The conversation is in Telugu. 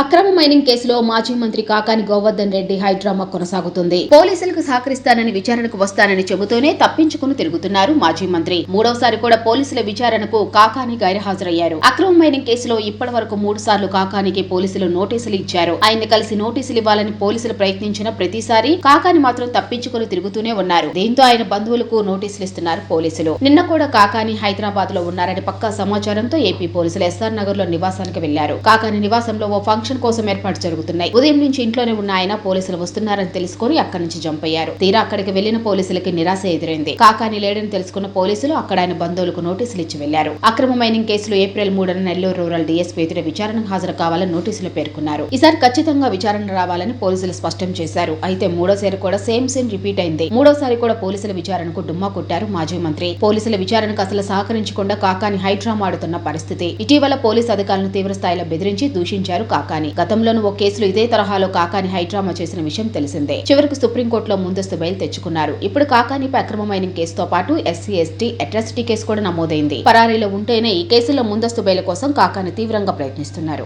అక్రమ మైనింగ్ కేసులో మాజీ మంత్రి కాకాని గోవర్ధన్ రెడ్డి హైడ్రామా కొనసాగుతుంది. పోలీసులకు సహకరిస్తానని విచారణకు వస్తానని చెబుతూనే తప్పించుకుని తిరుగుతున్నారు మాజీ మంత్రి. మూడవసారి కూడా పోలీసుల విచారణకు కాకాని గైర్హాజరయ్యారు. అక్రమ మైనింగ్ కేసులో ఇప్పటి వరకు మూడు సార్లు కాకానికి పోలీసులు నోటీసులు ఇచ్చారు. ఆయన్ని కలిసి నోటీసులు ఇవ్వాలని పోలీసులు ప్రయత్నించిన ప్రతిసారి కాకాని మాత్రం తప్పించుకుని తిరుగుతూనే ఉన్నారు. దీంతో ఆయన బంధువులకు నోటీసులు ఇస్తున్నారు పోలీసులు. నిన్న కూడా కాకాని హైదరాబాద్లో ఉన్నారని పక్కా సమాచారంతో ఏపీ పోలీసులు ఎస్ఆర్ నగర్లో నివాసానికి వెళ్ళారు. కాకాని నివాసంలో ఓ ఫంక్షన్ కోసం ఏర్పాటు జరుగుతున్నాయి. ఉదయం నుంచి ఇంట్లోనే ఉన్న ఆయన పోలీసులు వస్తున్నారని తెలుసుకుని అక్కడి నుంచి జంప్ అయ్యారు. తీరా అక్కడికి వెళ్ళిన పోలీసులకి నిరాశ ఎదురైంది. కాకాని లేడని తెలుసుకున్న పోలీసులు అక్కడ ఆయన బంధువులకు నోటీసులు ఇచ్చి వెళ్ళారు అక్రమ మైనింగ్ కేసులో ఏప్రిల్ మూడున నెల్లూరు రూరల్ డీఎస్పీ ఎదుట విచారణకు హాజరు కావాలని నోటీసులు పేర్కొన్నారు. ఈసారి ఖచ్చితంగా విచారణ రావాలని పోలీసులు స్పష్టం చేశారు. అయితే మూడోసారి కూడా సేమ్ సేమ్ రిపీట్ అయింది. మూడోసారి కూడా పోలీసుల విచారణకు డుమ్మా కొట్టారు మాజీ మంత్రి. పోలీసుల విచారణకు అసలు సహకరించకుండా కాకాని హైడ్రామా ఆడుతున్న పరిస్థితి. ఇటీవల పోలీసు అధికారులను తీవ్ర స్థాయిలో బెదిరించి దూషించారు కాకాని గతంలోనూ ఓ కేసులో ఇదే తరహాలో కాకాని హైడ్రామా చేసిన విషయం తెలిసిందే. చివరికి సుప్రీంకోర్టులో ముందస్తు బెయిల్ తెచ్చుకున్నారు. ఇప్పుడు కాకానిపై అక్రమ మైనింగ్ కేసుతో పాటు ఎస్సీ ఎస్టీ అట్రాసిటీ కేసు కూడా నమోదైంది. పరారీలో ఉంటేనే ఈ కేసులో ముందస్తు బెయిల్ కోసం కాకాని తీవ్రంగా ప్రయత్నిస్తున్నారు.